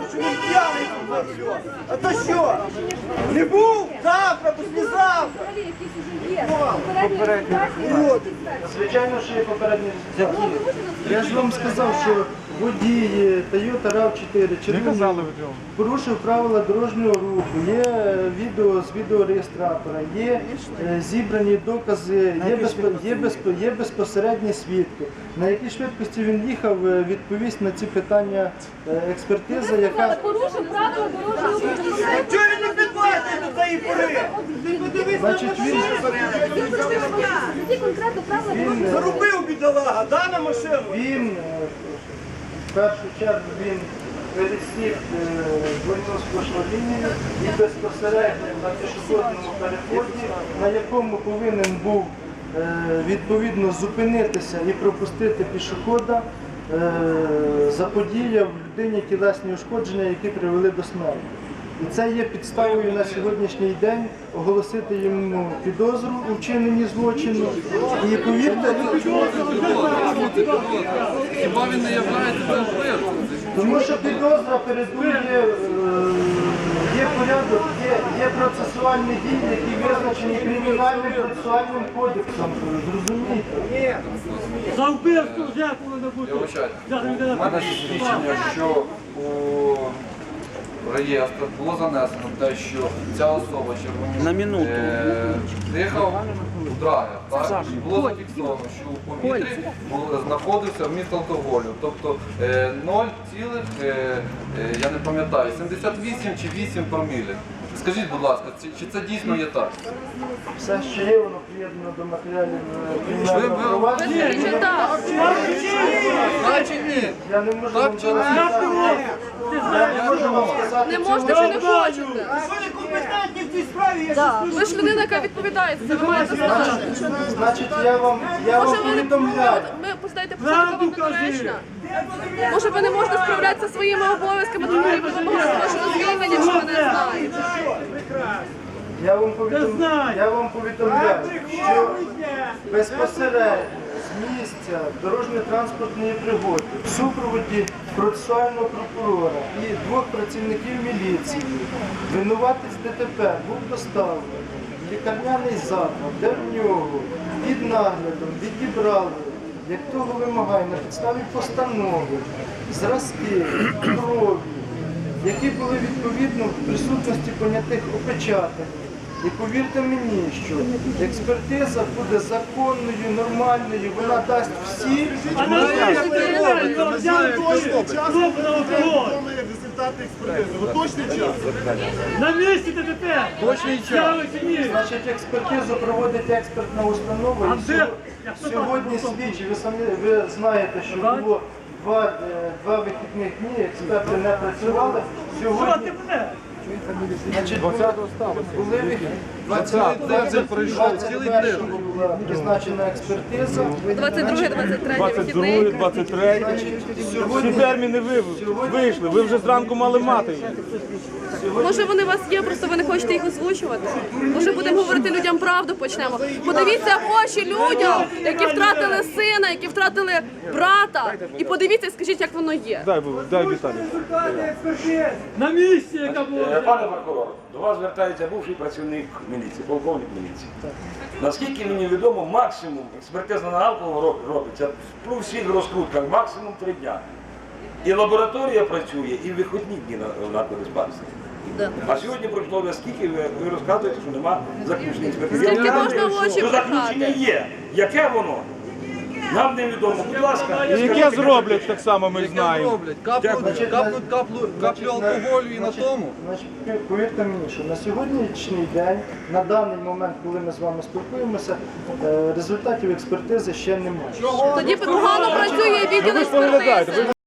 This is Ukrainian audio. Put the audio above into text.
доказу, що він п'яний за рулем. А то що? Не був? Завтра. Попередні Уроди. Звичайно, що є попередні. Я ж вам сказав, що водій Toyota RAV4 червоний порушив правила дорожнього руху, є відео з відеореєстратора, є е, зібрані докази, є, безпо- є, безпо- є безпосередні свідки. На якій швидкості він їхав, е, відповість на ці питання е, експертиза, яка Порушив правила дорожнього руху. Чого він не підплатить до цієї пори? Ти подивись на він- Які конкретно правила дорожнього руху? Заробив бідолага, да, на машину? Він е, в першу чергу він пересів е, двойну сплошну лінію і безпосередньо на пішохідному переході, на якому повинен був е, відповідно зупинитися і пропустити пішохода, заподіяв людині тілесні ушкодження, які привели до смерті. І це є підставою на сьогоднішній день оголосити йому підозру у вчиненні злочину. І повірте, Хіба він не являється вбивцем? Тому що підозра передує, е, є порядок, є, є процесуальні дії, які визначені кримінальним процесуальним кодексом. Зрозумієте? За вбивство вже повинно бути. Я вибачаю. У мене свідчення, що у реєстр було занесено те, що ця особа На минуту. е, дихав у драгер. Так? І було зафіксовано, що у повітрі було- знаходився вміст алкоголю. Тобто е, 0, цілих, е, е, я не пам'ятаю, 78 чи 8 промілів. Скажіть, будь ласка, чи, чи це дійсно є так? Все, що є, воно приєднано до матеріалів е, Ви- кримінального ви- провадження. Значить ні. Я не можу Так вам чи зараз сказати. Не можете чи не хочете? Не компетентні в цій справі? Я Да. Ви ж людина, яка відповідає за це, ви маєте сказати. Значить, я вам, я вам Може ви не повідомляю. ми позидаєте посадка вам недоречна? Може ви не можете справлятися своїми обов'язками, тому ви вимагаєте вашого звільнення, якщо ви не знаєте. Я вам повідомляю, я вам повідомляю, що безпосередньо місця дорожньо-транспортної пригоди в супроводі процесуального прокурора і двох працівників міліції винуватець ДТП був доставлений в лікарняний заклад, де в нього під наглядом відібрали, як того вимагає, на підставі постанови, зразки, крові, які були відповідно в присутності понятих опечатані. І повірте мені, що експертиза буде законною, нормальною, вона дасть всі А на результати експертизи. Ви точний час? На місці ДТП. Точний час. Значить, експертизу проводить експертна установа. А І сьогодні слідчі, ви самі ви знаєте, що було два, е, два вихідних дні, експерти не працювали. Що Сьогодні ти мене? Значить, були, були вихід- 20 пройшов цілий була призначена експертиза. 22 23 вихідний. 23. Всі терміни ви вийшли. Ви вже зранку мали мати. їх. Може вони у вас є, просто ви не хочете їх озвучувати. Може будемо говорити людям правду почнемо. Подивіться в очі людям, які втратили сина, які втратили брата. І подивіться, скажіть, як воно є. Дай, Бог, дай Віталій. На місці, яка була. Пане прокурор, до вас звертається бувший працівник міліції, полковник міліції. Наскільки мені відомо, максимум експертиза на алкоголь роб- робиться при всіх розкрутках, максимум три дня. І лабораторія працює, і вихідні дні на наркодиспансері. А сьогодні пройшло вже скільки ви, розказуєте, що нема заключення експертизи. Заключення є. Яке воно? Нам невідомо. Будь ласка, І яке зроблять так само, ми знаємо. Роблять, капнуть, капнуть каплю, каплю алкоголю і на тому. Значить, повірте мені, що на сьогоднішній день, на даний момент, коли ми з вами спілкуємося, е, результатів експертизи ще немає. Тоді погано працює відділ експертизи.